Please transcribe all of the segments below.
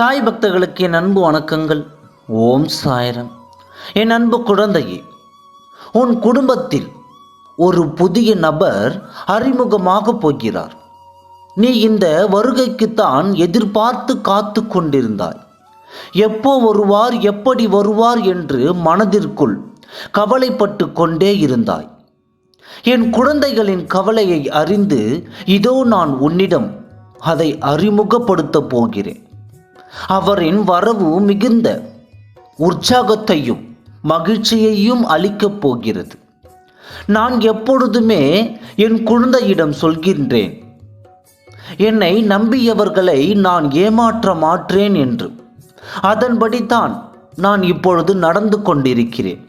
சாய் பக்தர்களுக்கு என் அன்பு வணக்கங்கள். ஓம் சாயரம். என் அன்பு குழந்தையே உன் குடும்பத்தில் ஒரு புதிய நபர் அறிமுகமாக போகிறார். நீ இந்த வருகைக்குத்தான் எதிர்பார்த்து காத்து கொண்டிருந்தாய். எப்போ வருவார் எப்படி வருவார் என்று மனதிற்குள் கவலைப்பட்டு கொண்டே இருந்தாய். என் குழந்தைகளின் கவலையை அறிந்து இதோ நான் உன்னிடம் அதை அறிமுகப்படுத்தப் போகிறேன். அவரின் வரவு மிகுந்த உற்சாகத்தையும் மகிழ்ச்சியையும் அளிக்கப் போகிறது. நான் எப்பொழுதுமே என் குழந்தையிடம் சொல்கின்றேன் என்னை நம்பியவர்களை நான் ஏமாற்ற மாற்றேன் என்று. அதன்படிதான் நான் இப்பொழுது நடந்து கொண்டிருக்கிறேன்.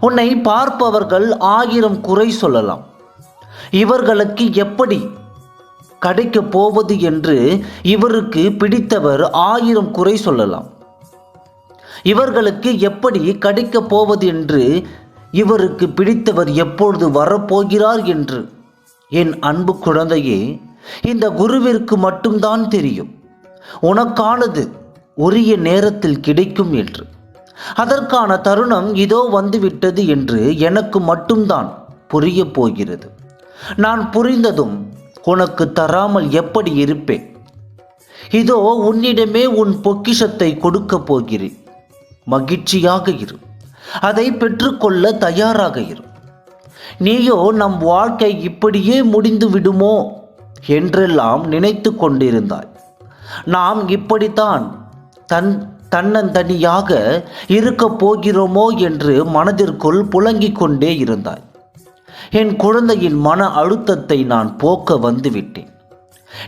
உன்னை பார்ப்பவர்கள் ஆயிரம் குறை சொல்லலாம். இவர்களுக்கு எப்படி கிடைக்கப் போவது என்று இவருக்கு பிடித்தவர் ஆயிரம் குறை சொல்லலாம். இவர்களுக்கு எப்படி கிடைக்கப் போவது என்று இவருக்கு பிடித்தவர் எப்பொழுது வரப்போகிறார் என்று. என் அன்பு குழந்தையே இந்த குருவிற்கு மட்டும்தான் தெரியும். உனக்கானது உரிய நேரத்தில் கிடைக்கும் என்று. அதற்கான தருணம் இதோ வந்துவிட்டது என்று எனக்கு மட்டும்தான் புரிய போகிறது. நான் புரிந்ததும் உனக்கு தராமல் எப்படி இருப்பேன்? இதோ உன்னிடமே உன் பொக்கிஷத்தை கொடுக்கப் போகிறேன். மகிழ்ச்சியாக இரு. அதை பெற்றுக்கொள்ள தயாராக இரு. நீயோ நம் வாழ்க்கை இப்படியே முடிந்து விடுமோ? என்றெல்லாம் நினைத்து கொண்டிருந்தாய். நாம் இப்படித்தான் தன் தன்னந்தனியாக இருக்கப் போகிறோமோ என்று மனதிற்குள் புலங்கிக் கொண்டே இருந்தாய். என் குழந்தையின் மன அழுத்தத்தை நான் போக்க வந்துவிட்டேன்.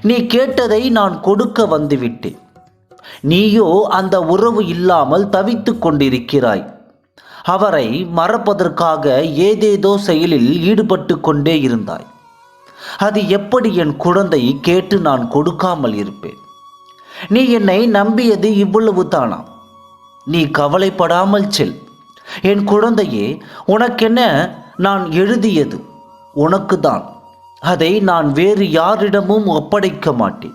நீ கேட்டதை நான் கொடுக்க வந்துவிட்டேன். நீயோ அந்த உறவு இல்லாமல் தவித்து கொண்டிருக்கிறாய். அவரை மறப்பதற்காக ஏதேதோ செயலில் ஈடுபட்டு கொண்டே இருந்தாய். அது எப்படி என் குழந்தை கேட்டு நான் கொடுக்காமல் இருப்பேன்? நீ என்னை நம்பியது இவ்வளவு தானா? நீ கவலைப்படாமல் செல். என் குழந்தையே உனக்கென்ன நான் எழுதியது உனக்கு தான் அதை நான் வேறு யாரிடமும் ஒப்படைக்க மாட்டேன்.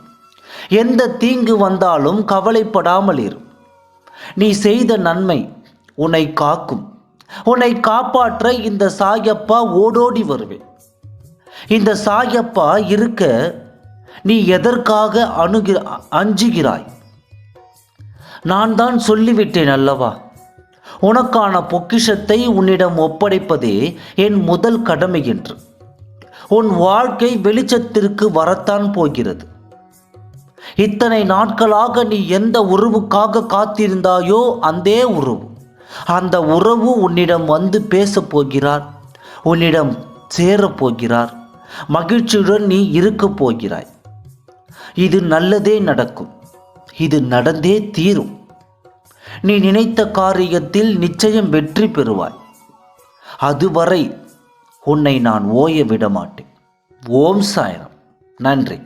எந்த தீங்கு வந்தாலும் கவலைப்படாமல் இரு. நீ செய்த நன்மை உன்னை காக்கும். உன்னை காப்பாற்ற இந்த சாயப்பா ஓடோடி வருவேன். இந்த சாயப்பா இருக்க நீ எதற்காக அணுகி அஞ்சுகிறாய்? நான் தான் சொல்லிவிட்டேன் அல்லவா? உனக்கான பொக்கிஷத்தை உன்னிடம் ஒப்படைப்பதே என் முதல் கடமை என்று. உன் வாழ்க்கை வெளிச்சத்திற்கு வரத்தான் போகிறது. இத்தனை நாட்களாக நீ எந்த உறவுக்காக காத்திருந்தாயோ அந்த உறவு. அந்த உறவு உன்னிடம் வந்து பேசப் போகிறார் உன்னிடம் சேரப்போகிறார் மகிழ்ச்சியுடன் நீ இருக்கப் போகிறாய். இது நல்லதே நடக்கும் இது நடந்தே தீரும். நீ நினைத்த காரியத்தில் நிச்சயம் வெற்றி பெறுவாய். அதுவரை உன்னை நான் ஓய விட மாட்டேன் ஓம் சாயரம். நன்றி.